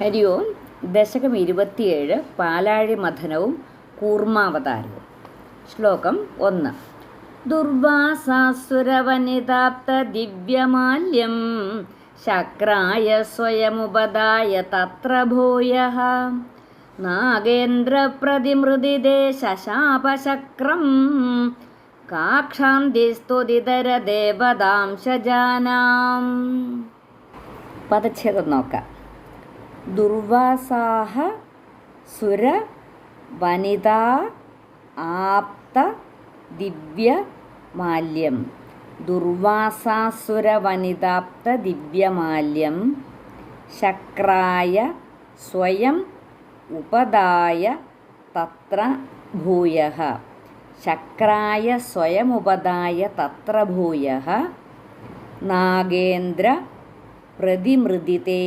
ഹരി ഓം. ദശകം ഇരുപത്തിയേഴ് പാലാഴി മഥനവും കൂർമാവതാരവും. ശ്ലോകം ഒന്ന്. ദുർവാസാസുരവനിതാപ്ത ദിവ്യമാല്യം ശക്രായ സ്വയമുപദായ തത്ര ഭൂയഃ നാഗേന്ദ്രപ്രതിമൃദിദേ ശശാപശക്രം കാക്ഷാന്തിസ്തുതിതരദേവതാംശജാനാം പദച്ഛേദം നോക്കാം. ദുർവാസാഹ സുര വനിതാ ആപ്ത ദിവ്യ മാല്യം. ദുർവാസാസുര വനിതാപ്ത ദിവ്യമാല്യം ശക്രായ സ്വയം ഉപദായ തത്ര ഭൂയ ശക്രായ സ്വയമുപദായ തത്ര ഭൂയ നാഗേന്ദ്ര പ്രതിമൃദിതേ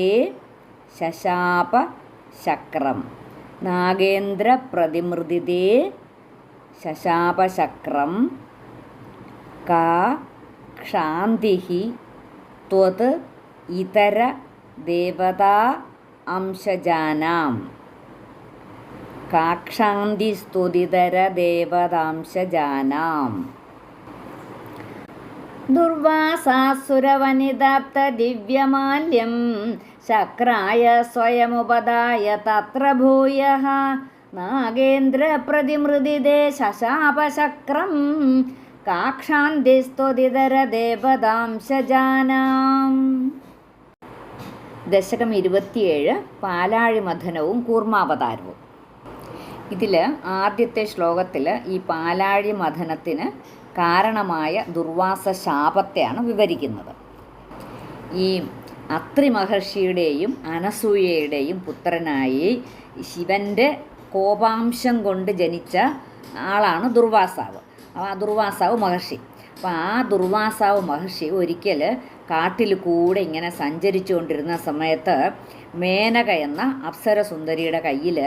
ശശാപ ശക്രം. നാഗേന്ദ്ര പ്രതിമൃദിതേ ശശാപശക്രം കാ ക്ഷാന്തി ത്വത് ഇതര ദേവതാ അംശജാനാം. കാക്ഷാന്തി സ്തുതിതര ദേവതാംശജാനാം. ദുർവാസാസുരവനിതാപ്ത ദിവ്യമാല്യം ശക്രായ സ്വയമുപദായ തത്ര ഭൂയ നാഗേന്ദ്രപ്രതിമൃദിദേ ശശാപശക്രം. കാക്ഷാന്തിസ്തുതിതര ദേവതാംശജാനാം ദശകം ഇരുപത്തിയേഴ് പാലാഴി മഥനവും കൂർമാവതാരവും. ഇതിൽ ആദ്യത്തെ ശ്ലോകത്തിൽ ഈ പാലാഴി മഥനത്തിന് കാരണമായ ദുർവാസ ശാപത്തെയാണ് വിവരിക്കുന്നത്. ഈ അത്രി മഹർഷിയുടെയും അനസൂയയുടെയും പുത്രനായി ശിവന്റെ കോപാംശം കൊണ്ട് ജനിച്ച ആളാണ് ദുർവാസാവ്. ആ ദുർവാസാവ് മഹർഷി. അപ്പോൾ ആ ദുർവാസാവ് മഹർഷി ഒരിക്കൽ കാട്ടിൽ കൂടെ ഇങ്ങനെ സഞ്ചരിച്ചുകൊണ്ടിരുന്ന സമയത്ത് മേനക എന്ന അപ്സരസുന്ദരിയുടെ കയ്യിൽ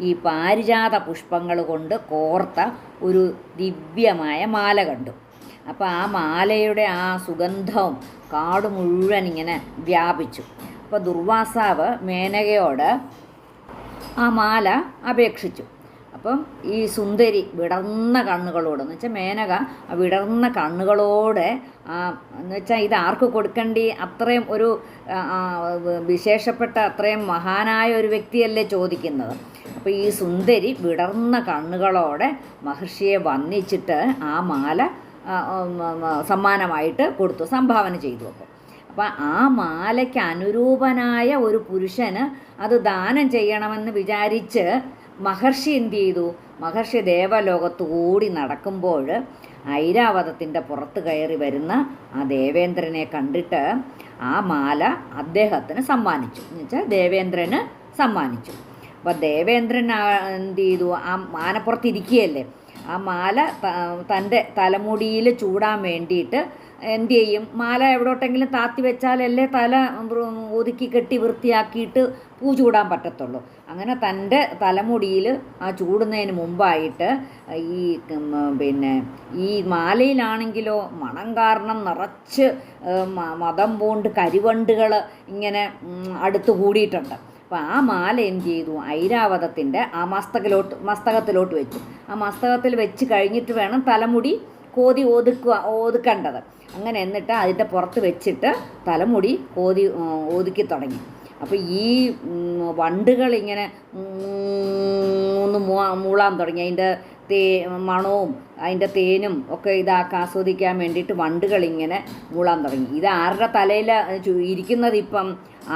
ഈ പാരിജാത പുഷ്പങ്ങൾ കൊണ്ട് കോർത്ത ഒരു ദിവ്യമായ മാല കണ്ടു. അപ്പോൾ ആ മാലയുടെ ആ സുഗന്ധവും കാട് മുഴുവൻ ഇങ്ങനെ വ്യാപിച്ചു. അപ്പോൾ ദുർവാസാവ് മേനകയോട് ആ മാല അപേക്ഷിച്ചു. അപ്പം ഈ സുന്ദരി വിടർന്ന കണ്ണുകളോട് എന്ന് വെച്ചാൽ മേനക ആ വിടർന്ന കണ്ണുകളോടെ എന്ന് വെച്ചാൽ ഇത് ആർക്ക് കൊടുക്കേണ്ടി? അത്രയും ഒരു വിശേഷപ്പെട്ട അത്രയും മഹാനായ ഒരു വ്യക്തിയല്ലേ ചോദിക്കുന്നത്. അപ്പോൾ ഈ സുന്ദരി വിടർന്ന കണ്ണുകളോടെ മഹർഷിയെ വന്നിച്ചിട്ട് ആ മാല സമ്മാനമായിട്ട് കൊടുത്തു സംഭാവന ചെയ്തു അപ്പോൾ അപ്പം ആ മാലയ്ക്ക് അനുരൂപനായ ഒരു പുരുഷന് അത് ദാനം ചെയ്യണമെന്ന് വിചാരിച്ച് മഹർഷി എന്ത് ചെയ്തു? മഹർഷി ദേവലോകത്ത് കൂടി നടക്കുമ്പോൾ ഐരാവതത്തിന്റെ പുറത്ത് കയറി വരുന്ന ആ ദേവേന്ദ്രനെ കണ്ടിട്ട് ആ മാല അദ്ദേഹത്തിന് സമ്മാനിച്ചു. എന്ന് വെച്ചാൽ ദേവേന്ദ്രന് സമ്മാനിച്ചു. അപ്പോൾ ദേവേന്ദ്രൻ എന്ത് ചെയ്തു? ആ മാനപ്പുറത്തിരിക്കുകയല്ലേ ആ മാല തന്റെ തലമുടിയിൽ ചൂടാൻ വേണ്ടിയിട്ട് എന്ത് ചെയ്യും? മാല എവിടോട്ടെങ്കിലും താത്തി വെച്ചാലല്ലേ തല ഒതുക്കി കെട്ടി വൃത്തിയാക്കിയിട്ട് പൂ ചൂടാൻ പറ്റത്തുള്ളൂ. അങ്ങനെ തന്റെ തലമുടിയിൽ ആ ചൂടുന്നതിന് മുമ്പായിട്ട് ഈ പിന്നെ ഈ മാലയിലാണെങ്കിലോ മണം കാരണം നിറച്ച് മതം പൂണ്ട് കരിവണ്ടുകൾ ഇങ്ങനെ അടുത്ത് കൂടിയിട്ടുണ്ട്. അപ്പോൾ ആ മാല എന്ത് ചെയ്തു? ഐരാവതത്തിന്റെ ആ മസ്തകത്തിലോട്ട് മസ്തകത്തിലോട്ട് വെച്ചു. ആ മസ്തകത്തിൽ വെച്ച് കഴിഞ്ഞിട്ട് വേണം തലമുടി കോതി ഒതുക്കുക ഒതുക്കേണ്ടത് അങ്ങനെ എന്നിട്ട് അതിന്റെ പുറത്ത് വെച്ചിട്ട് തലമുടി കോതി ഒതുക്കി തുടങ്ങി. അപ്പോൾ ഈ വണ്ടുകൾ ഇങ്ങനെ ഒന്ന് മൂളാൻ തുടങ്ങി. അതിന്റെ തേ മണവും അതിന്റെ തേനും ഒക്കെ ഇതാക്കി ആസ്വദിക്കാൻ വേണ്ടിയിട്ട് വണ്ടുകൾ ഇങ്ങനെ മൂളാൻ തുടങ്ങി. ഇത് ആരുടെ തലയിൽ ഇരിക്കുന്നത് ഇപ്പം?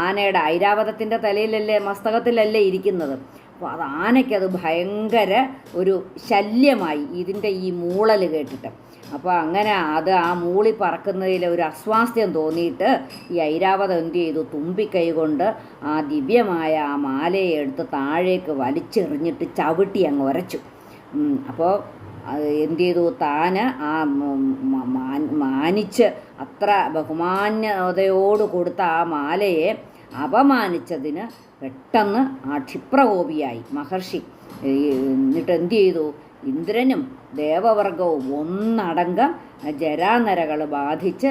ആനയുടെ ഐരാവതത്തിന്റെ തലയിലല്ലേ മസ്തകത്തിലല്ലേ ഇരിക്കുന്നത്? അപ്പോൾ അത് ആനയ്ക്കത് ഭയങ്കര ഒരു ശല്യമായി ഇതിന്റെ ഈ മൂളൽ കേട്ടിട്ട്. അപ്പോൾ അങ്ങനെ അത് ആ മൂളി പറക്കുന്നതിൽ ഒരു അസ്വാസ്ഥ്യം തോന്നിയിട്ട് ഈ ഐരാവതം എന്ത് ചെയ്തു? തുമ്പിക്കൈ കൊണ്ട് ആ ദിവ്യമായ ആ മാലയെ എടുത്ത് താഴേക്ക് വലിച്ചെറിഞ്ഞിട്ട് ചവിട്ടി അങ്ങ് ഉരച്ചു ഉം, അപ്പോൾ എന്ത് ചെയ്തു? താന് ആ മാനിച്ച് അത്ര ബഹുമാന്യതയോട് കൊടുത്ത ആ മാലയെ അപമാനിച്ചതിന് പെട്ടെന്ന് ആ ക്ഷിപ്രകോപിയായി. മഹർഷി എന്നിട്ട് എന്ത് ചെയ്തു? ഇന്ദ്രനും ദേവവർഗവും ഒന്നടങ്കം ജരാനരകൾ ബാധിച്ച്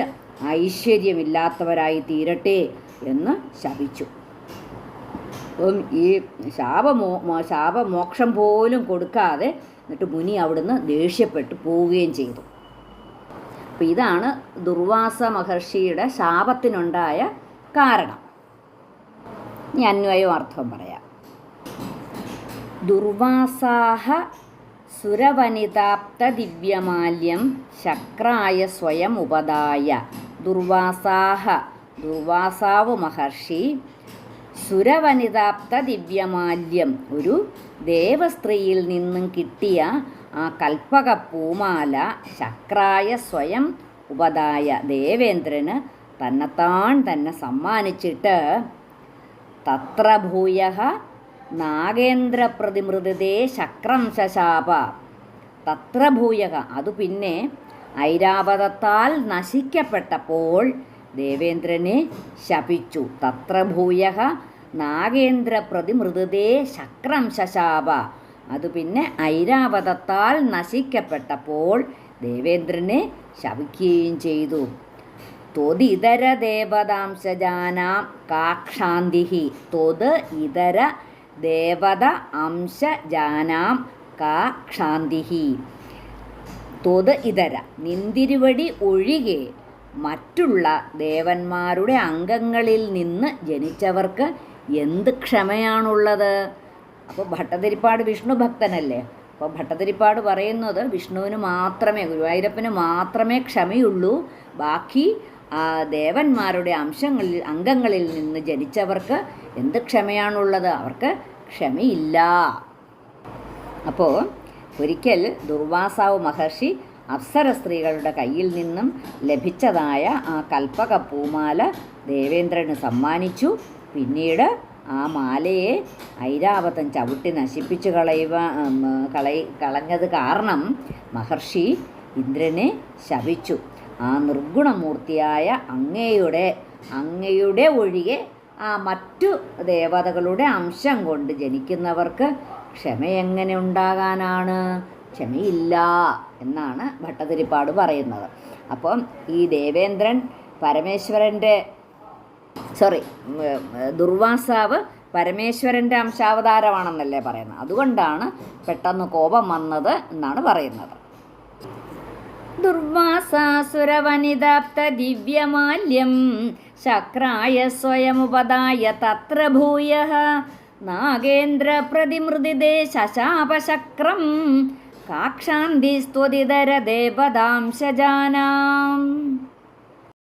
ഐശ്വര്യമില്ലാത്തവരായി തീരട്ടെ എന്ന് ശപിച്ചു. ഈ ശാപമോ ശാപമോക്ഷം പോലും കൊടുക്കാതെ എന്നിട്ട് മുനി അവിടുന്ന് ദേഷ്യപ്പെട്ട് പോവുകയും ചെയ്തു. അപ്പം ഇതാണ് ദുർവാസ മഹർഷിയുടെ ശാപത്തിനുണ്ടായ കാരണം. ഇനി അന്വയം അർത്ഥം പറയാം. ദുർവാസാഹ സുരവനിതാപ്ത ദിവ്യമാല്യം ശക്രായ സ്വയം ഉപദായ ദുർവാസാഹ ദുർവാസാവ് മഹർഷി സുരവനിതാപ്ത ദിവ്യമാല്യം ഒരു ദേവസ്ത്രീയിൽ നിന്നും കിട്ടിയ ആ കൽപ്പക പൂമാല ശക്രായ സ്വയം ഉപദായ ദേവേന്ദ്രന് തന്നെത്താൻ തന്നെ സമ്മാനിച്ചിട്ട് തത്ര ഭൂയ നാഗേന്ദ്രപ്രതിമൃതേ ശക്രം ശശാപ. തത്ര ഭൂയക അതു പിന്നെ ഐരാവതത്താൽ നശിക്കപ്പെട്ടപ്പോൾ ദേവേന്ദ്രനെ ശപിച്ചു. തത്ര ഭൂയക നാഗേന്ദ്രപ്രതിമൃതേ ശക്രം ശശാപ അത് പിന്നെ ഐരാവതത്താൽ നശിക്കപ്പെട്ടപ്പോൾ ദേവേന്ദ്രനെ ശപിക്കുകയും ചെയ്തു. ത്വതിതര ദേവതാംശജാനാം കാക്ഷാന്തി ത്വത് ഇതര ദേവത അംശജാനാം കാക്ഷാന്തി ത്വത് ഇതര. നിന്തിരുവടി ഒഴികെ മറ്റുള്ള ദേവന്മാരുടെ അംഗങ്ങളിൽ നിന്ന് ജനിച്ചവർക്ക് എന്ത് ക്ഷമയാണുള്ളത്? അപ്പോൾ ഭട്ടതിരിപ്പാട് വിഷ്ണു ഭക്തനല്ലേ? അപ്പോൾ ഭട്ടതിരിപ്പാട് പറയുന്നത് വിഷ്ണുവിന് മാത്രമേ ഗുരുവായൂരപ്പന് മാത്രമേ ക്ഷമയുള്ളൂ. ബാക്കി ദേവന്മാരുടെ അംശങ്ങളിൽ അംഗങ്ങളിൽ നിന്ന് ജനിച്ചവർക്ക് എന്ത് ക്ഷമയാണുള്ളത്? അവർക്ക് ക്ഷമയില്ല. അപ്പോൾ ഒരിക്കൽ ദുർവാസാവ് മഹർഷി അപ്സര സ്ത്രീകളുടെ കയ്യിൽ നിന്നും ലഭിച്ചതായ ആ കൽപ്പക പൂമാല ദേവേന്ദ്രന് സമ്മാനിച്ചു. പിന്നീട് ആ മാലയെ ഐരാവതം ചവിട്ടി നശിപ്പിച്ചു കളയുക കളയി കളഞ്ഞത് കാരണം മഹർഷി ഇന്ദ്രനെ ശപിച്ചു. ആ നിർഗുണമൂർത്തിയായ അങ്ങയുടെ അങ്ങയുടെ ഒഴികെ ആ മറ്റു ദേവതകളുടെ അംശം കൊണ്ട് ജനിക്കുന്നവർക്ക് ക്ഷമ എങ്ങനെ ഉണ്ടാകാനാണ്? ക്ഷമയില്ല എന്നാണ് ഭട്ടതിരിപ്പാട് പറയുന്നത്. അപ്പം ഈ ദേവേന്ദ്രൻ പരമേശ്വരന്റെ സോറി ദുർവാസാവ് പരമേശ്വരന്റെ അംശാവതാരമാണെന്നല്ലേ പറയുന്നത്. അതുകൊണ്ടാണ് പെട്ടെന്ന് കോപം വന്നത് എന്നാണ് പറയുന്നത്. ദുർവാസാസുരവനിതാപ്ത ദിവ്യമാല്യം ശക്രായ സ്വയമുപദായ തത്ര ഭൂയ നാഗേന്ദ്ര പ്രതിമൃതിദേ ശശാപശക്രം കാക്ഷാന്തിസ്ത്വതിതര ദേവതാംശജാനാം.